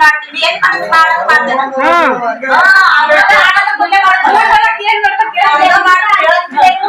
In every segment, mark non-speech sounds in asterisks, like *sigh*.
ಮಾಡ್ತೀನಿ ಏನ್ ಮನಸ್ಸು ಮಾಡೋದು ಮಾಡ್ತೇನೆ ಹ್ಮ್ ಹಾ, ಅವೆಲ್ಲ ಆಡೋದು ಗುಲ್ಲೆ ಮಾಡೋದು. ಏನ್ ಮಾಡ್ಬೇಕು ಕೇಳು, ಏನೋ ಮಾಡು, ಹೇಳೋದು ಏನು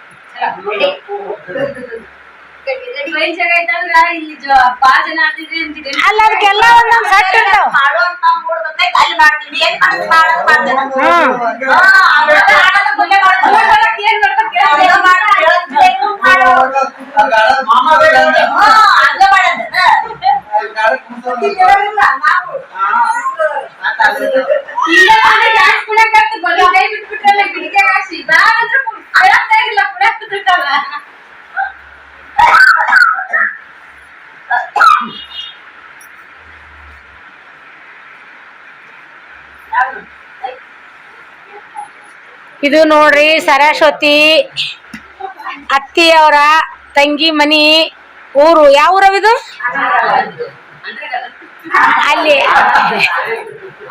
ಇಲ್ಲಿ. ಅಲ್ಲ ಅದಕ್ಕೆಲ್ಲ ಒಂದೊಂದ್ ಸೆಟ್ ಇರ್ತಾವ ಮಾಡುವಂತ ಮೂಡ್ ಬರ್ತೈತೆ, ಅಲ್ಲಿ ಮಾಡ್ತೀನಿ ಏನ್ ಮನಸ್ಸು ಮಾಡೋದು ಮಾಡ್ತೇನೆ. ಹ್ಮ್ ಹಾ, ಅವೆಲ್ಲ ಆಡೋದು ಗುಲ್ಲೆ ಮಾಡೋದು. ಏನ್ ಮಾಡ್ಬೇಕು ಕೇಳು, ಏನೋ ಮಾಡು, ಹೇಳೋದು ಏನು ಮಾಡು. ಹಾ, ಹಂಗ ಮಾಡೋದು. ಇರೋದಿಲ್ಲ, ನಾವು. ಇಲ್ಲ ಅಂದ್ರೆ dance ಕುಣಿಯಕತ್ತಿ, ಬರೀ ಕೈ ಬಿಟ್ಬಿಟ್ರಲ್ಲ, ಗಿಡಕ್ಕೆ ಹಾಕ್ಸಿ. ಬಾ ಅಂದ್ರೆ ಅಳಕ್ತಾ ಇರ್ಲಿಲ್ಲ, ಕುಣಿಯಕ್ ಬಿಟ್ಬಿಟ್ಟಲ್ಲ. ಇದು ನೋಡ್ರಿ ಸರಸ್ವತಿ ಅತ್ತಿಯವರ ತಂಗಿ ಮನಿ ಊರು. ಯಾವ ಊರವಿದು ಅಲ್ಲಿ.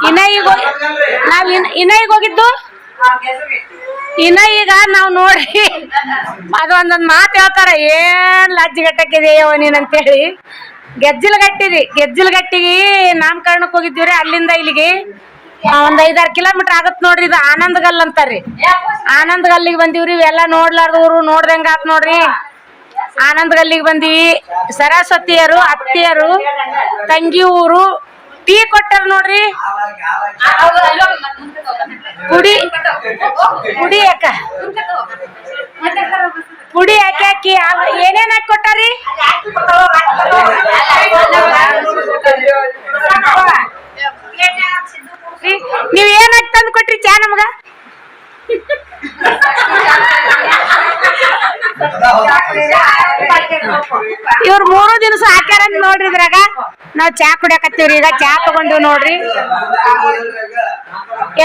ಇನ್ನ ನಾವ್ ಇನ್ನ- ಹೋಗಿದ್ದು? ಇನ್ನ ಈಗ ನಾವ್ ನೋಡ್ರಿ. ಅದೊಂದೊಂದ್ ಮಾತು ಹೇಳ್ತಾರ. ಏನ್ ಲಜ್ಜಗಟ್ಟಕ್ಕಿದೆಯವ ನೀನಂತೇಳಿ ಅಂತೇಳಿ. ಗೆಜ್ಜಿಲ್ ಗಟ್ಟಿರಿ ಗೆಜ್ಜಲ್ ಗಟ್ಟಿಗೆ ನಾಮಕರಣಕ್ಕೆ ಹೋಗಿದ್ದೀವ್ರಿ. ಅಲ್ಲಿಂದ ಇಲ್ಲಿಗೆ. ಒಂದ್ ಐದಾರು ಕಿಲೋಮೀಟರ್ ಆಗತ್ ನೋಡ್ರಿ ಇದು ಆನಂದಗಲ್ ಅಂತಾರ್ರಿ. ಆನಂದಗಲ್ಲಿಗೆ ಬಂದಿವ್ರಿ ಇವೆಲ್ಲ ನೋಡ್ಲಾರ್ದವ್ರು ನೋಡ್ದಂಗ ಆತ್ ನೋಡ್ರಿ. ಆನಂದಗಲ್ಲಿಗೆ ಬಂದಿವಿ. ಸರಸ್ವತಿಯರು, ಅತ್ತಿಯರು, ತಂಗಿ ಊರು, ಟೀ ಕೊಟ್ಟಾರ ನೋಡ್ರಿ. ಪುಡಿ ಪುಡಿ ಅಕ್ಕ ಪುಡಿ ಯಾಕೆ ಹಾಕಿ ಏನೇನ್ ಹಾಕಿ ಕೊಟ್ಟಾರಿ ರೀ, ನೀವ್ ಏನ್ ಹಾಕಿ ತಂದು ಕೊಟ್ರಿ ಚಾ ನಮ್ಗ ಇವ್ರ ಮೂರು ದಿವಸ ಹಾಕ್ಯಾರ ಅಂತ ನೋಡ್ರಿ ಇದ್ರಾಗ? ನಾವ್ ಚಾ ಕುಡಿಯಕತ್ತೀವ್ರಿ, ಈಗ ಚಾ ತಗೊಂಡು ನೋಡ್ರಿ.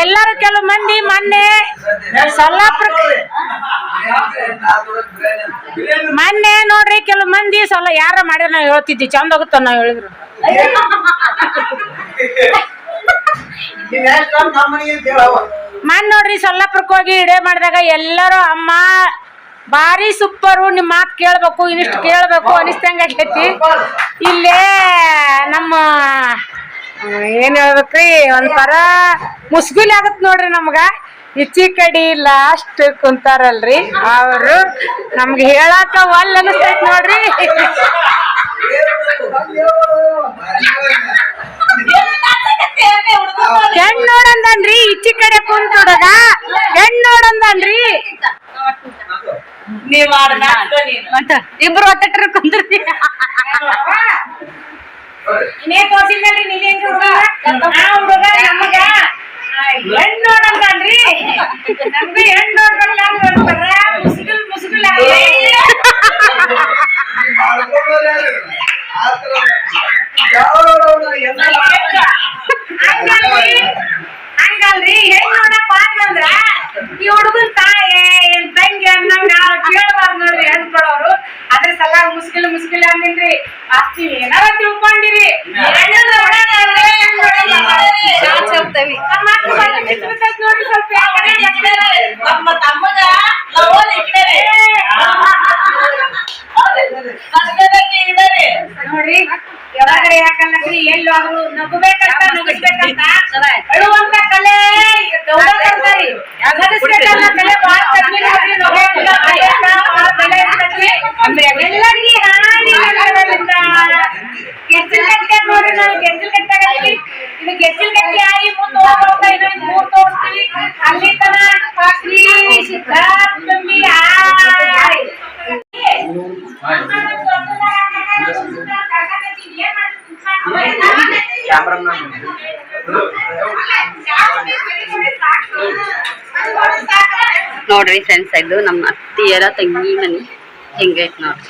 ಎಲ್ಲಾರು ಕೆಲವು ಮಂದಿ ಮೊನ್ನೆ ಸೊಲ್ಲಾಪುರ ಮೊನ್ನೆ ನೋಡ್ರಿ ಕೆಲವು ಮಂದಿ ಸೊಲ್ಲ ಯಾರ ಮಾಡ್ಯಾರ ನಾವ್ ಹೇಳ್ತಿದ್ವಿ. ಚಂದ ಹೋಗುತ್ತ ನಾವ್ ಹೇಳಿದ್ರು. ಮೊನ್ನೆ ನೋಡ್ರಿ ಸೊಲ್ಲಾಪುರಕ್ಕೆ ಹೋಗಿ ಇಡೇ ಮಾಡಿದಾಗ ಎಲ್ಲರೂ ಅಮ್ಮ ಭಾರಿ ಸೂಪರು ನಿಮ್ ಮಾತ್ ಕೇಳ್ಬೇಕು ಇನ್ನಿಷ್ಟು ಕೇಳ್ಬೇಕು ಅನಿಸ್ತಂಗ ಆಗೈತಿ. ಇಲ್ಲೇ ನಮ್ಮ ಏನು ಏನ್ ಹೇಳ್ಬೇಕ್ರಿ ಒಂಥರ ಮುಸ್ಗುಲಿ ಆಗತ್ ನೋಡ್ರಿ ನಮ್ಗ. ಇಚ್ಚಿ ಕಡಿ ಲಾಸ್ಟ್ ಕುಂತಾರಲ್ರಿ. ಅವರು ನಮ್ಗೆ ಹೇಳಾಕ ಒಲ್ ಅನಿಸ್ತೈತ್ ನೋಡ್ರಿ. *laughs* *laughs* *laughs* ಹೆಣ್ ನೋಡಂದನ್ರಿ ಈಚಿ ಕಡೆ ಕುಂತ ಹುಡುಗ ಹೆಣ್ ನೋಡಂದನ್ರಿ ನೀವ್. ಮತ್ತ ಇಬ್ರು ಒತ್ತಟ್ರ ಕುಂದ್ರಿ. ಇನ್ನೇ ತೋರ್ಸಿದ್ನಲ್ರಿ ನೀವ್ ಹೆಂಗ್ ಹುಡುಗ? ಆ ಹುಡುಗ ನಮಗ. ಹೆಣ್ ನೋಡಂದನ್ರಿ ನಮ್ಗೆ ಹೆಣ್ ನೋಡ್ರಲ್ಲ ಅಂತಾರ ಮುಸುಗುಲ್ ಮುಸುಗುಲ್ ಹಂಗಲ್ರಿ ಹಂಗಲ್ರಿ ಹೆಣ್ ನೋಡಕ್ ಹೋದ್ನಂದ್ರ ಈ ಹುಡುಗನ್ ತಾಯಿ ಏನ್ ತಂಗಿ ಅನ್ನಂಗ ಕೇಳಬಾರ್ದು ನೋಡ್ರಿ ಹೆಣ್ ಕೊಡೋರು ಅದ್ರ ಸಲ ಮುಸ್ಕಿಲ್ ಮುಸ್ಕಿಲ್ ಅಂದಿನ್ರಿ ಅತ್ತಿ ಏನಾರ ತಿಳ್ಕೊಂಡಿರಿ ಹೆಣ್ಣನ್ನ ನೋಡೋದಾದ್ರೆ ಹೆಣ್ ನೋಡಲ್ಲ. ನಾಚ್ ಹೋಗ್ತೇವಿ. ನಮ್ಮ ಅಕ್ಕ ಬಂದು ಬಿಟ್ಟು ತಿಳ್ಕೊಂಡಿರಿ. ನೋಡ್ರಿ ಸ್ವಲ್ಪ. ನಮ್ಮ ತಮ್ಮಗ ಲವನ್ ನೋಡ್ರಿ ಹೋದ್ರು ನಗಬೇಕಂತ ನಗಿಸ್ಬೇಕಂತ ಅಳುವಂತ ಕಲೆ ಗೌಡ ಅಂತಾರಿ ನಗಿಸ್ಬೇಕನ್ನ ಕಲೆ ನೋಡ್ರಿ ಇರ್ತೈತಿ. ಎಲ್ಲರಿಗೂ ಇದು ನೋಡ್ರಿ ಫ್ರೆಂಡ್ಸ್ ಇದು ನಮ್ಮ ಅತ್ತಿಯರ ತಂಗಿ ಮನೆ. ಹೆಂಗೈತ್ ನೋಡ್ರಿ.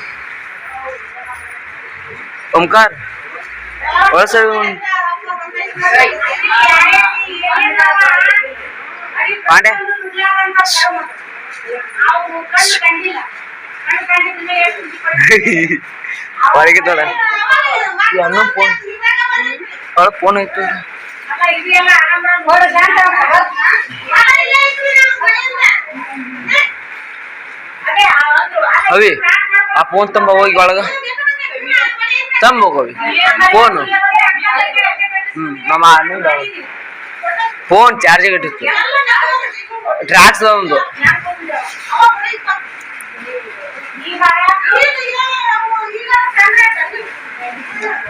ओमकार वळसा ಪಾಂಡೆ ಹೊರಗೆ ತೊಡ ಅಣ್ಣ ಫೋನ್ ಒಳಗೆ ಫೋನ್ ಐತು ಅವಿ ಆ ಫೋನ್ ತಂಬ ಹೋಗಿ ಒಳಗ ತಂಬ ಹೋಗಿ ಫೋನ್ ಹ್ಮ್, ನಮ್ಮ ಫೋನ್ ಚಾರ್ಜಿಗೆ ಇಟ್ಟಿತ್ತು. ಟ್ರಾಕ್ಸ್ ಒಂದು.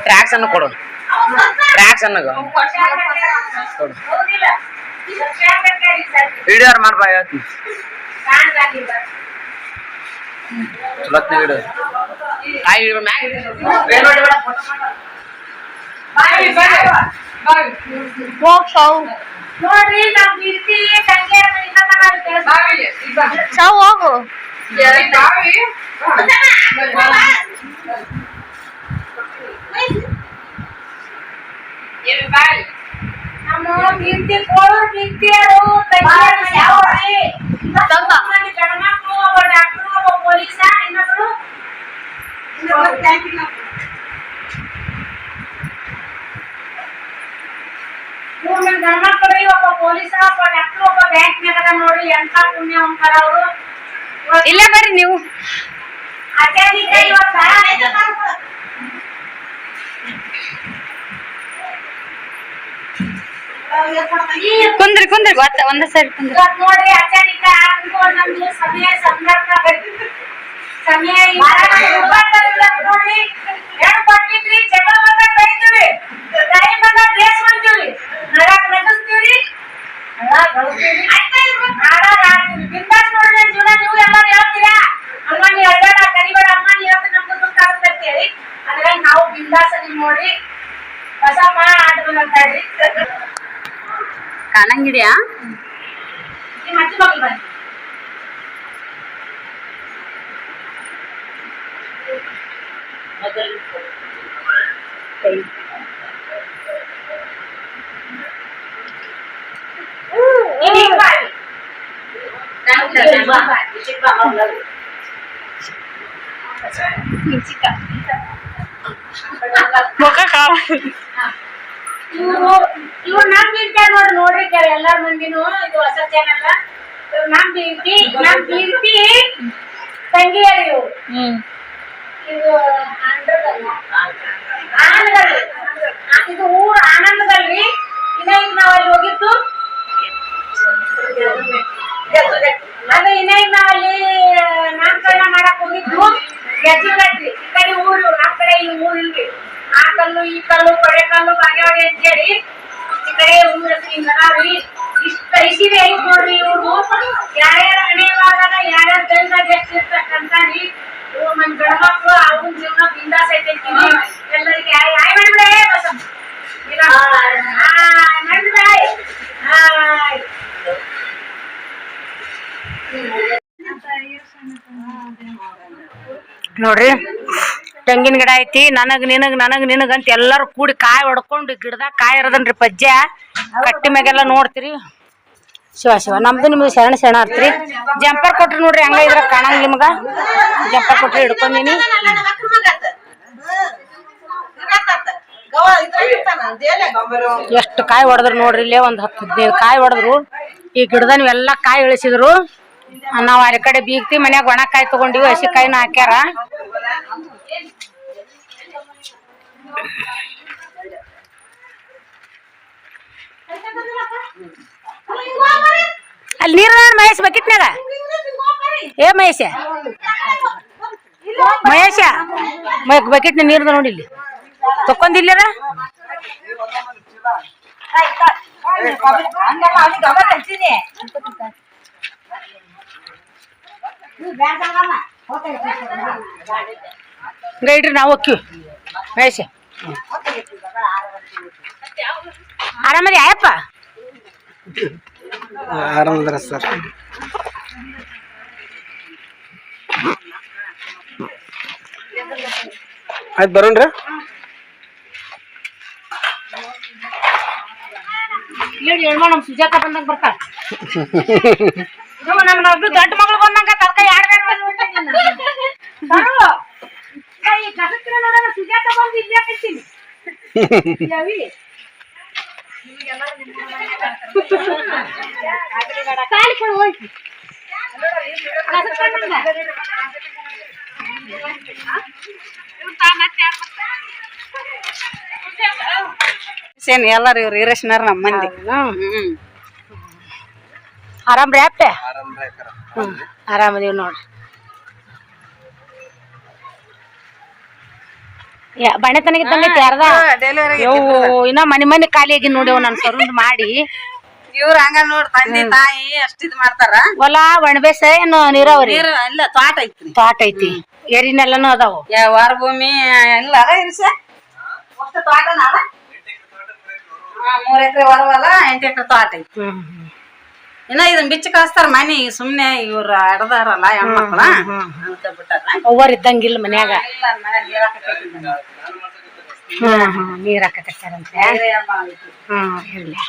ಟ್ರಾಕ್ಸ್ ಅನ್ನು ಕೊಡು. ಟ್ರಾಕ್ಸ್ ಅನ್ನು ಕೊಡು. ವಿಡಿಯೋ ಮಾಡ್ಬಾ ಹೇಳ್ತೀನಿ. ಚಲೋತ್ನ ವಿಡಿಯೋ ಆಯ್ ವಿಡಿಯೋ ಮ್ಯಾಗ ಸಾವು ಹೋಗು. ನಮ್ಮ ಕೀರ್ತಿ ಕೋಳೂರ್ ಕೀರ್ತಿಯರು ತಂಗ. ಮಂದಿ ಗಂಡ್ಮಕ್ಳು ಒಬ್ಬ ಡಾಕ್ಟ್ರು ಒಬ್ಬ ಪೊಲೀಸ ಇನ್ನೊಬ್ರು ಮೂರ್ ಮಂದಿ ಗಂಡ್ಮಕ್ಳು ಒಬ್ಬ ಪೊಲೀಸ ಒಬ್ಬ ಡಾಕ್ಟರ್ ಒಬ್ಬ ಬ್ಯಾಂಕ್ ಅದ ನೋಡ್ರಿ ಎಂತ ಪುಣ್ಯ ಅವರು. ಇಲ್ಲ ಬರ್ರಿ ನೀವು. ಆಚಾರ್ಯ ಇವತ್ತ? ಕುಂದ್ರಿ ಕುಂದ್ರಿ ಗೊತ್ತ ಒಂದ ಸರಿ ಕುಂದ್ರಿ. ನೋಡ್ರಿ ಅಚಾನಿಕ ಆಗ್ಬೋದು ನಮ್ದು ಸಮಯ ಸಂದರ್ಭ. ಸಮಯ ಮತ್ತೆ ನೋಡ್ರಿ ಹೆಣ್ ಕೊಟ್ಟಿದ್ರಿ ಜಗಳ ಬಂದಾಗ ಬೈತೀವಿ ಟೈಮ್ ಬಂದಾಗ ಬೇಸ್ ಬಂತೀವಿ ನಗಾಕ್ ನಗಿಸ್ತೀವ್ರಿ ಹಾಡಾಗ್ ಹಾಡ್ತೀವಿ ಬಿಂದಾಸ್ ನೋಡ್ರಿ ನನ್ ಜೀವನ ನೀವು ಎಲ್ಲಾರು ಹೇಳ್ತೀರಾ ಅಮ್ಮ ನೀ ಅಡ್ಡಾಡ ಕರಿಬೇಡ ಅಮ್ಮ ನೀ ಹೇಳ್ತ ನಮ್ದು ದುಃಖ ಆಗುತ್ತೆ ಅಂತೇಳಿ ಅದ್ರಾಗ ನಾವು ಬಿಂದಾಸ್ ಅದೀವಿ ನೋಡ್ರಿ ಬಸಮ್ಮ ಆಟ ಬಂದಂತಾಡ್ರಿ ಕಾಣಂಗಿದ್ಯಾ ನಿಮ್ಮ ಅಜ್ಜಿ ಮಗಳು ಬನ್ನಿ ಈಗ ಹಿಂಗ್ ಮಾಡಿ. ಹಿಂಗ್ ಮಾಡಿ. ಮುಖ ಕಾಣ ಇವ್ರು ಇವ್ರು ನಮ್ ಬೀಳ್ತಾರ ನೋಡ್ರಿ ನೋಡ್ರಿ ಕೆಲ ಎಲ್ಲಾರ ಮಂದಿನು ಇದು ಹೊಸ ಚಾನಲ್ ಇವ್ರು ನಮ್ ಬೀಳ್ತಿ ನಮ್ ಬೀಳ್ತಿ ತಂಗಿಯರು ಇವ್ರು ಹ್ಮ್ ಇದು ಆಂಧ್ರದಲ್ಲ ಆನಂದದಲ್ಲಿ. ಇದು ಊರ ಆನಂದದಲ್ಲಿ. ಇನ್ನ ಈಗ ನಾವ್ ಅಲ್ಲಿ ಹೋಗಿದ್ದು? ಅದು ಇನ್ನ ಈಗ ನಾವ್ ಅಲ್ಲಿ ನಾಮಕರಣ ಮಾಡಕ್ ಹೋಗಿದ್ದು ಗೆಜ್ಜಿಗಟ್ಟಿ ಈ ಕಡೆ ಊರು ನಮ್ ಕಡೆ ಈ ಊರು ಇಲ್ರಿ ಆ ಕಲ್ಲು, ಈ ಕಲ್ಲು ಕೊಳೆ ಕಲ್ಲು, ಬಾಗೇವಾಡಿ ಅಂತ ಹೇಳಿ ಈ ಕಡೆ ಊರ ಹಿಂಗ್ ಅದಾವ್ರಿ ಇಷ್ಟ ಇಸಿದೆ ಹೆಂಗ್ ನೋಡ್ರಿ ಇವ್ರು. ಯಾರ್ಯಾರ ಹಣೆ ಯಾರ್ಯಾರ ದೈವದಾಗ ಎಷ್ಟಿರ್ತಕ್ಕಂತ ರೀ ಗಂಡ್ಮಕ್ಳು ಅವ್ನ ಜೀವನ ಬಿಂದಾಸ್ ಎಲ್ಲರಿಗೆ ಮಾಡ್ಬಿಡೆ ಬಸಮ್ಮ ಇಲ್ಲ ನೋಡ್ರಿ ತೆಂಗಿನ ಗಿಡ ಐತಿ ನನಗ್ ನಿನಗ್ ನನಗ್ ನಿನಗಂತ ಅಂತ ಎಲ್ಲಾರು ಕೂಡಿ ಕಾಯಿ ಹೊಡ್ಕೊಂಡು ಗಿಡದಾಗ ಕಾಯಿ ಇರದನ್ರಿ ಪಜ್ಜ. ಕಟ್ಟಿ ಮ್ಯಾಗೆಲ್ಲ ನೋಡ್ತೀರಿ. ಶಿವ ಶಿವ. ನಮ್ದು ನಿಮ್ಗೆ ಶರಣ ಶರಣ ಆರ್ತ್ರಿ ಜಂಪರ್ ಕೊಟ್ರಿ ನೋಡ್ರಿ, ಹಂಗ ಇದ್ರ ಕಾಣಂಗ್ ನಿಮ್ಗ. ಜಂಪರ್ ಕೊಟ್ರಿ ಹಿಡ್ಕೊಂಡಿನಿ ಎಷ್ಟು ಕಾಯಿ ಹೊಡೆದ್ರು ನೋಡ್ರಿ ಇಲ್ಲೇ ಒಂದ್ ಹತ್ತು ಹದಿನೈದು ಕಾಯಿ ಹೊಡೆದ್ರು. ಈ ಗಿಡದ ನೀವೆಲ್ಲ ಕಾಯಿ ಇಳಿಸಿದ್ರು. ನಾವ್ ಆ ಕಡೆ ಬೀಗ್ತಿ ಮನ್ಯಾಗ ಒಣ ಕಾಯಿ ತಗೊಂಡಿವಿ, ಹಸಿ ಕಾಯಿನ ಹಾಕ್ಯಾರ. ಅಲ್ಲಿ ನೀರ ಮಹೇಶ್ ಬಕಿಟ್ನಾಗ ಏ ಮಹೇಶ? ಮಹೇಶ ಬಕೆಟ್ನ ನೀರ್ದ ನೋಡಿ ಇಲ್ಲಿ ತಕೊಂದಿಲ್ಲರ ಗೈಡ್ರಿ ನಾವು ಹೋಗ್ತೀವಿ. ಮಹೇಶ. ಆರಾಮದಿ ಆಯಪ್ಪ? ಆರಾಮದ್ರ ಸರ್. ಆಯ್ತು ಬರೋಣ್ರ ಸುಜಾತ ಬಂದಂಗ ಬರ್ತಾಳ. ದೊಡ್ಡ ಮಗಳು ಬಂದಂಗ ತಲ್ಕ ಯಾಡ್ ಸುಜಾತ ಬಂದು ಇಲ್ಲೇ ಕಟ್ತೀನಿ ಕಾಲಿ ಕೊಡು ಹೋಯ್ತು ಸೇನ್ ಎಲ್ಲಾರು ಇವ್ರು ಈರೇಶ್ನರ್ ನಮ್ಮ ಮಂದಿ. ಹ್ಮ್. ಆರಾಮ್ರಿ ಆಪ್ಟೆ ಹ್ಮ್. ಆರಾಮದೀವಿ ನೋಡ್ರಿ. ಯಾ ಬಣೆ ಅರ್ಧ ಯಾರ್ದ ಯವ್ವು ಇನ್ನ ಮನೆ ಮನೆ ಖಾಲಿ ಆಗಿ ನೋಡ್ಯವ್ ನನ್ ಸರುಂದ್ ಮಾಡಿ. ಇವ್ರ ಹಂಗ ನೋಡ್ ತಂದೆ ತಾಯಿ ಅಷ್ಟ್ ಇದ್ ಮಾಡ್ತಾರ. ಹೊಲ ಒಣಬೇಸ ಏನು ನೀರಾವರಿ? ನೀರು ಇಲ್ಲ ತೋಟ ಐತ್ರಿ. ತೋಟ ಐತಿ. ಎರಿನೆಲ್ಲನು ಅದಾವು. ವಾರ ಭೂಮಿ ಇಲ್ಲ ಇರ್ಸ ಅಷ್ಟ ಅಲ್ಲ? ಹಾ, ಮೂರ್ ಎಕರೆ ಹೊರವಲ್ಲ ಎಂಟು ಎಕರೆ ತೋಟ ಐತಿ. ಹ್ಮ್. ಇನ್ನ ಇದನ್ ಬಿಚ್ಚ ಕಳಿಸ್ತಾರ ಮನೆ ಸುಮ್ನೆ ಇವ್ರ ಅಡದಾರಲ್ಲ ಹೆಣ್ಮಕ್ಳ. ಅಂತ ಬಿಟ್ಟಾರ. ಅವ್ವರ್ ಇದ್ದಂಗಿಲ್ಲ ಮನ್ಯಾಗ. ಇಲ್ಲ ಮನ್ಯಾಗ ನೀರ್ ಹಾಕಕತ್ತಿದ್ದ. ಹ್ಮ್ ಹ್ಮ್ ನೀರ್ ಹಾಕಕತ್ತಾರಂತೆ. ಹ್ಮ್ ಇರ್ಲಿ.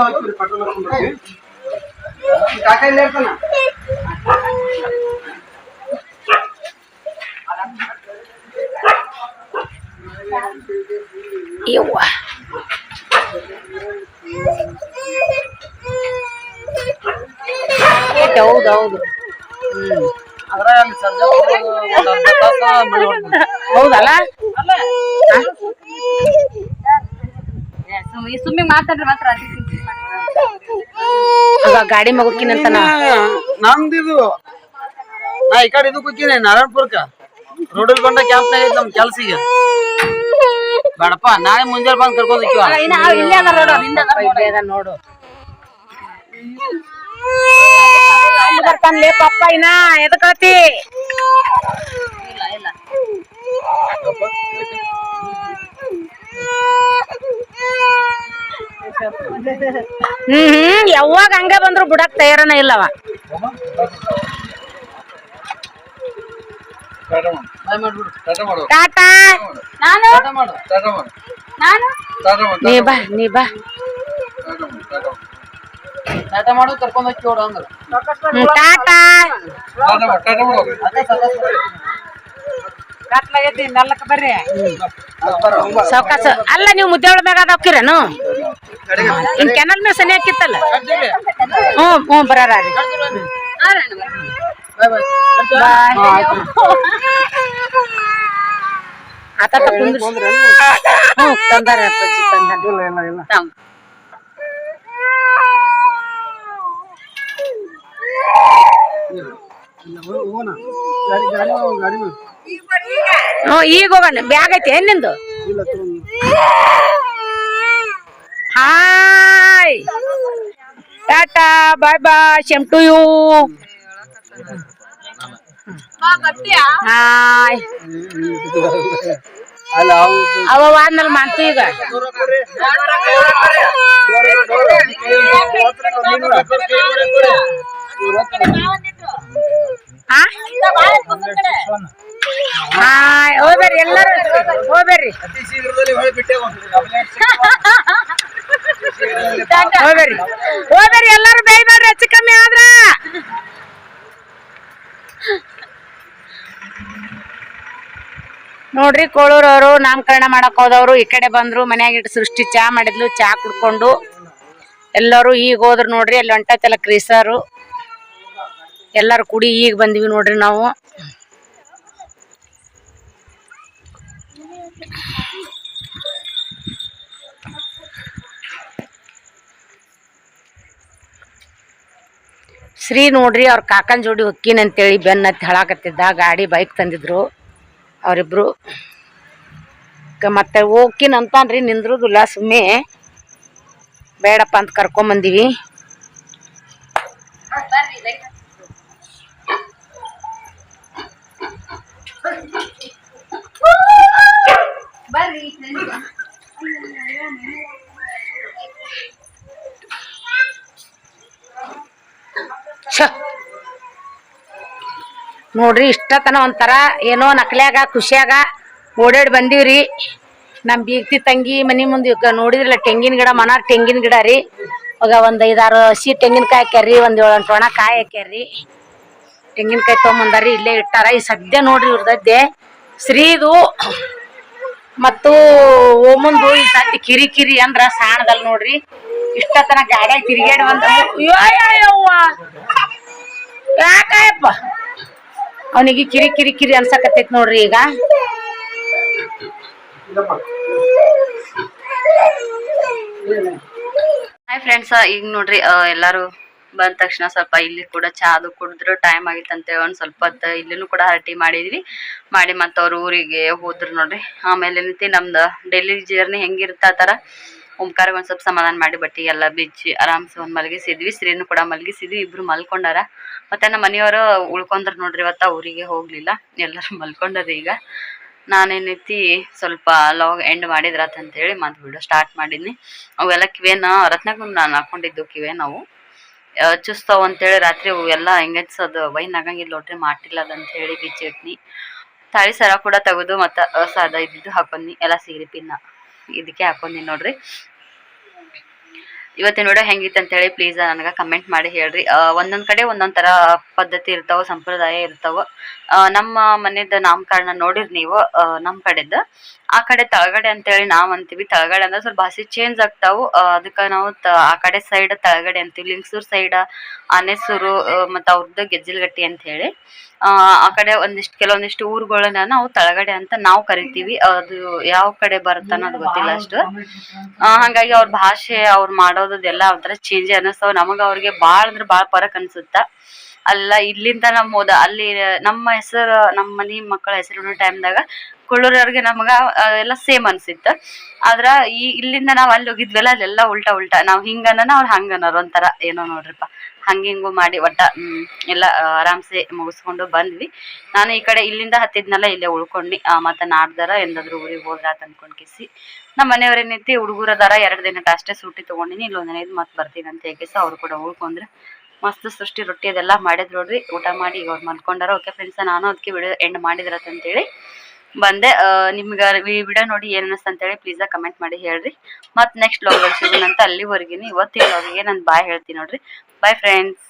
ಅರ್ಧ ಹಾಕ್ಬಿಡಿ ಪೆಟ್ರೋಲ್ ಈ ಕಾಕ ಇಲ್ಲೇ ಇರ್ತಾನ? ಯವ್ವ. ಹೌದು ಹೌದು. ಹೌದಲ್ಲ? ಸುಮ್ಮನೆ ಮಾತಾಡ್ರಿ ಮಾತ್ರ ಗಾಡಿ ಮಗುಕಿನಂತ ನಂದಿದು. ನಾ ಈ ಕಡೆ ಇದಕ್ಕೆ ಹೋಗ್ತೀನಿ ನಾರಾಯಣಪುರಕ್ಕ. ರೋಡಲ್ ಬಂಡ ಕ್ಯಾಂಪ್ನಾಗ ಐತಿ ನಮ್ ಕೆಲ್ಸಿಗೆ. ಬೇಡಪ್ಪ ನಾಳೆ ಮುಂಜಾನೆ ಬಂದು ಕರ್ಕೊಂಡ್ ಹೋಗ್ತೀವ? ಇಲ್ಲೇ ಅದ ನೋಡು ಪಪ್ಪ ಇನ್ನ ಎದಕತಿ ಇಲ್ಲ ಇಲ್ಲ. ಹ್ಮ್ ಹ್ಮ್. ಯಾವಾಗ ಹಂಗ ಬಂದ್ರು ಬಿಡಕ್ ತಯಾರನ ಇಲ್ಲವ. ಟಾಟಾ ನಾನು? ನಾನು? ನೀ ಬಾ ನೀ ಬಾ. ಟಾಟ. ಮಾಡು ಕರ್ಕೊಂಡ್ ಹೋಗಿ ನೋಡು ಅಂದ್ರೆ ಟಾಟಾ ಸಾವ್ಕಾಸ ಅಲ್ಲ ನೀವು ಮುದ್ದೆ ಮ್ಯಾಗ ಅದ ಹೋಗಿರೇನು ಇನ್ ಕೆನಲ್ ಮೇಲೆ ಸನಿ ಹಾಕಿತ್ತಲ್ಲ? ಹ್ಞೂ ಹ್ಞೂ ಬರಾರ ಬಾಯ್ ಆತ ಕುಂದ್ರಿ ಹ್ಞೂ ತಂದಾರ ಅಪ್ಪಾಜಿ ತಂದಾರ. ಹ್ಞೂ. ಈಗ ಹೋಗೋಣ. ಬ್ಯಾಗ್ ಐತಿ ಏನ್ ನಿಂದು? Hi tata bye bye shame to you hi ಅಲ್ಲ ಅವ್ನು ಅವ ಆದ್ಮೇಲೆ ಮಾಡ್ತು ಈಗ ಹಾ ಹಾಯ್ ಹೋಗ್ಬೇರಿ ಎಲ್ಲರೂ ಹೋಗ್ಬೇರಿ ಅತಿ ಶೀಘ್ರದಲ್ಲಿ ಹೊಳಿ ಬಿಟ್ಟೆವು ಹೋಗ್ಬೇರಿ ಹೋಗ್ಬೇರಿ ಎಲ್ಲರೂ ಬೇಯ್ಬೇಡ್ರಿ ಹೆಚ್ಚು ಕಮ್ಮಿ ಆದ್ರ ನೋಡ್ರಿ ಕೋಳೂರವರು ನಾಮಕರಣ ಮಾಡಕ್ ಹೋದವ್ರು, ಈ ಕಡೆ ಬಂದ್ರು, ಮನ್ಯಾಗ ಇಟ್ಟು ಸೃಷ್ಟಿ ಚಾ ಮಾಡಿದ್ಲು, ಚಾ ಕುಡ್ಕೊಂಡು. ಎಲ್ಲರೂ ಈಗ ಹೋದ್ರು ನೋಡ್ರಿ, ಅಲ್ಲಿ ಹೊಂಟೈತಲ್ಲ ಕ್ರೀಸರು. ಎಲ್ಲಾರು ಕುಡಿ, ಈಗ ಬಂದಿವಿ ನೋಡ್ರಿ ನಾವು. ಶ್ರೀ ನೋಡ್ರಿ ಅವ್ರ ಕಾಕನ್ ಜೋಡಿ ಹೊಕ್ಕಿನಂತೇಳಿ ಅಂತೇಳಿ ಬೆನ್ನ ಹತ್ತಿ ಹೇಳಾಕತ್ತಿದ್ದ, ಗಾಡಿ ಬೈಕ್ ತಂದಿದ್ರು ಅವರಿಬ್ರು. ಮತ್ತೆ ಹೋಗ್ಕಿನ್ ಅಂತಾನ್ರಿ ನಿಂದ್ರುದಿಲ್ಲ ಸುಮ್ಮನೆ ಬೇಡಪ್ಪ ಅಂತ ಕರ್ಕೊಂಬಂದಿವಿ. ನೋಡ್ರಿ ಇಷ್ಟತನ ಒಂಥರ ಏನೋ ನಕಲಿಯಾಗ ಖುಷಿಯಾಗ. ಓಡಾಡಿ ಬಂದೀವ್ರಿ. ನಮ್ ಬೀಗ್ತಿ ತಂಗಿ ಮನಿ ಮುಂದೆ ನೋಡಿದ್ರಲ್ಲ, ತೆಂಗಿನ ಗಿಡ ಮನ ತೆಂಗಿನ ಗಿಡ ರೀ. ಅವಾಗ ಒಂದ್ ಐದಾರು ಹಸಿ ತೆಂಗಿನಕಾಯಿ ಹಾಕ್ಯಾರ್ರಿ, ಒಂದ್ ಏಳು ಒಣ ಕಾಯಿ ಹಾಕ್ಯಾರ್ರಿ. ತೆಂಗಿನಕಾಯಿ ತೊಗೊಂಬಂದಾರಿ ಇಲ್ಲೇ ಇಟ್ಟಾರ. ಈ ಸದ್ಯ ನೋಡ್ರಿ ಇವ್ರದ್ದೆ ಶ್ರೀದು ಮತ್ತು ಓಮಂದು ಈ ಸದ್ಯ ಕಿರಿ ಕಿರಿ ಅಂದ್ರ ಸಾಣದಲ್ ನೋಡ್ರಿ. ಇಷ್ಟತನ ಗಾಡ್ಯಾಗ ತಿರುಗಾಡಿ ಬಂದ ಯವ್ವ ಯಾಕಾಯಪ್ಪ ಅವನಿಗೆ ಕಿರಿ ಕಿರಿ ಕಿರಿ ಅನ್ಸಕತ್ತೈತ್ ನೋಡ್ರಿ ಈಗ. ಹಾಯ್ ಫ್ರೆಂಡ್ಸ್ ಈಗ ನೋಡ್ರಿ ಎಲ್ಲಾರು ಬಂದ ತಕ್ಷಣ ಸ್ವಲ್ಪ ಇಲ್ಲಿ ಕೂಡ ಚಾ ಅದು ಕುಡಿದ್ರು ಟೈಮ್ ಆಗಿತ್ತಂತೆ, ಒಂದ್ ಸ್ವಲ್ಪ ಹೊತ್ತು ಇಲ್ಲಿನೂ ಕೂಡ ಹರಟಿ ಮಾಡಿದ್ವಿ. ಮಾಡಿ ಮತ್ತೆ ಅವ್ರ ಊರಿಗೆ ಹೋದ್ರು ನೋಡ್ರಿ. ಆಮೇಲೆ ನಿಂತಿ ನಮ್ದು ಡೆಲ್ಲಿ ಜರ್ನಿ ಹೆಂಗಿರುತ್ತೆ ಆ ಥರ, ಓಂಕಾರಿಗೆ ಒಂದ್ ಸ್ವಲ್ಪ ಸಮಾಧಾನ ಮಾಡಿ ಬಟ್ಟಿ ಎಲ್ಲ ಬಿಚ್ಚಿ ಆರಾಮ್ಸೆ ಒಂದ್ ಮಲಗಿಸಿದ್ವಿ. ಶ್ರೀನು ಕೂಡ ಮಲಗಿಸಿದ್ವಿ, ಇಬ್ರು ಮಲ್ಕೊಂಡಾರ. ಮತ್ತೆ ನಮ್ಮ ಮನೆಯವರು ಉಳ್ಕೊಂಡ್ರು ನೋಡ್ರಿ, ಇವತ್ತ ಊರಿಗೆ ಹೋಗ್ಲಿಲ್ಲ. ಎಲ್ಲರೂ ಮಲ್ಕೊಂಡಾರ ಈಗ. ನಾನೇನೈತಿ ಸ್ವಲ್ಪ ಲಾಗ್ ಎಂಡ್ ಮಾಡಿದ್ರಾತ ಅಂತೇಳಿ ಮತ್ತೆ ವಿಡಿಯೋ ಸ್ಟಾರ್ಟ್ ಮಾಡಿದ್ನಿ. ಅವೆಲ್ಲ ಕಿವೇನ ರತ್ನಗುಂಡ್ ನಾನು ಹಾಕೊಂಡಿದ್ದು ಕಿವೇ ನಾವು. ಚುಸ್ತಾವ ಅಂತೇಳಿ ರಾತ್ರಿ ಅವೆಲ್ಲ ಹೆಂಗನ್ಸದು ವೈನ್ ಆಗಂಗಿಲ್ಲ ನೋಡ್ರಿ ಮಾಡಿಲ್ಲ ಅಂತ ಹೇಳಿ ಬಿಚ್ಚಿಟ್ನಿ. ತಾಳಿ ಸರ ಕೂಡ ತೆಗೆದು ಮತ್ತು ಸದ ಇದ್ದಿದ್ದು ಹಾಕೊಂಡಿ ಎಲ್ಲ ಸೀರೆ ಪಿನ್ನ. ಇದಕ್ಕೆ ಹಾಕೊಂಡಿ ನೋಡ್ರಿ. ಇವತ್ತಿನ ನೋಡೋ ಹೆಂಗಿತ್ತು ಅಂತೇಳಿ ಪ್ಲೀಸ್ ನನಗೆ ಕಮೆಂಟ್ ಮಾಡಿ ಹೇಳ್ರಿ. ಒಂದೊಂದು ಕಡೆ ಒಂದೊಂದ್ ತರ ಪದ್ಧತಿ ಇರ್ತಾವ, ಸಂಪ್ರದಾಯ ಇರ್ತಾವ. ನಮ್ಮ ಮನೆದ ನಾಮಕರಣ ನೋಡಿರಿ ನೀವು ನಮ್ಮ ನಮ್ ಕಡೆದ. ಆ ಕಡೆ ತಳಗಡೆ ಅಂತೇಳಿ ನಾವ್ ಅಂತೀವಿ. ತಳಗಡೆ ಅಂದ್ರೆ ಸ್ವಲ್ಪ ಭಾಷೆ ಚೇಂಜ್ ಆಗ್ತಾವು. ಅದಕ್ಕೆ ನಾವು ಆ ಕಡೆ ಸೈಡ್ ತಳಗಡೆ ಅಂತೀವಿ. ಲಿಂಗಸೂರ್ ಸೈಡ್ ಆನೆಸೂರು ಮತ್ತು ಅವ್ರದ್ದು ಗೆಜ್ಜಿಲ್ಗಟ್ಟಿ ಅಂತ ಹೇಳಿ ಆ ಕಡೆ ಒಂದಿಷ್ಟು, ಕೆಲವೊಂದಿಷ್ಟು ಊರುಗಳನ್ನ ನಾವು ತಳಗಡೆ ಅಂತ ನಾವು ಕರಿತೀವಿ. ಅದು ಯಾವ ಕಡೆ ಬರುತ್ತೆ ಅನ್ನೋದು ಗೊತ್ತಿಲ್ಲ ಅಷ್ಟು. ಹಂಗಾಗಿ ಅವ್ರ ಭಾಷೆ ಅವ್ರು ಮಾಡೋದೆಲ್ಲ ಒಂಥರ ಚೇಂಜ್ ಅನ್ನಿಸ್ತಾವ. ನಮಗ ಅವ್ರಿಗೆ ಭಾಳ ಅಂದ್ರೆ ಭಾಳ ಫರಕ್ ಅನ್ಸುತ್ತ? ಅಲ್ಲ ಇಲ್ಲಿಂದ ನಮ್ಮ ಹೋದ ಅಲ್ಲಿ ನಮ್ಮ ಹೆಸರು ನಮ್ಮ ಮನೆ ಮಕ್ಕಳ ಹೆಸರು ಟೈಮ್ದಾಗ ಕೊಳ್ಳೂರವ್ರಿಗೆ ನಮಗ ಎಲ್ಲ ಸೇಮ್ ಅನ್ಸಿತ್ತ. ಆದ್ರ ಈ ಇಲ್ಲಿಂದ ನಾವ್ ಅಲ್ಲಿ ಹೋಗಿದ್ವಲ್ಲ ಅಲ್ಲೆಲ್ಲ ಉಲ್ಟಾ ಉಲ್ಟಾ ನಾವ್ ಹಿಂಗನ ಅವ್ರು ಹಂಗನರ್ ಒಂಥರ ಏನೋ ನೋಡ್ರಿಪ್ಪ. ಹಂಗಿಂಗು ಮಾಡಿ ಒಟ್ಟ ಹ್ಮ್ ಎಲ್ಲ ಆರಾಮ್ಸೆ ಮುಗಿಸ್ಕೊಂಡು ಬಂದ್ವಿ. ನಾನು ಈ ಕಡೆ ಇಲ್ಲಿಂದ ಹತ್ತಿದ್ನಲ್ಲ ಇಲ್ಲೇ ಉಳ್ಕೊಂಡಿ ಆ, ಮತ್ತೆ ನಾಡ್ದಾರ ಎಂದಾದ್ರು ಊರಿಗೆ ಹೋದ್ರಾತ ಅನ್ಕೊಂಡ್ ಕಿಸಿ. ನಮ್ಮ ಮನೆಯವ್ರ ಏನೈತಿ ಹುಡುಗರ ಅದಾರ ಎರಡು ದಿನಕ್ಕ ಅಷ್ಟೇ ಸೂಟಿ ತಗೊಂಡಿನಿ ಇಲ್ಲೊಂದ್ ದಿನ ಮತ್ತೆ ಬರ್ತೀನಿ ಅಂತ ಹೇಗಿಸ ಅವ್ರು ಕೂಡ ಉಳ್ಕೊಂಡ್ರೆ. ಮಸ್ತ್ ಸೃಷ್ಟಿ ರೊಟ್ಟಿ ಅದೆಲ್ಲ ಮಾಡಿದ್ರು ನೋಡ್ರಿ. ಊಟ ಮಾಡಿ ಈಗ ಅವ್ರು ಮಲ್ಕೊಂಡಾರ. ಓಕೆ ಫ್ರೆಂಡ್ಸ್ ನಾನು ಅದಕ್ಕೆ ವಿಡಿಯೋ ಎಂಡ್ ಮಾಡಿದ್ರತ್ ಅಂತೇಳಿ. ಬಂದೆ. ನಿಮ್ಗೆ ವಿಡಿಯೋ ನೋಡಿ ಏನ್ ಅಂತ ಹೇಳಿ ಪ್ಲೀಸ್ ಕಮೆಂಟ್ ಮಾಡಿ ಹೇಳ್ರಿ. ಮತ್ತೆ ನೆಕ್ಸ್ಟ್ ಲಾಗ್ ಸಿಗೋಣಂತ ಅಲ್ಲಿವರೆಗಿನ. ಇವತ್ತಿನ ಲಾಗಿಗೆ ನಾನು ಬಾಯ್ ಹೇಳ್ತೀನಿ ನೋಡ್ರಿ. Bye friends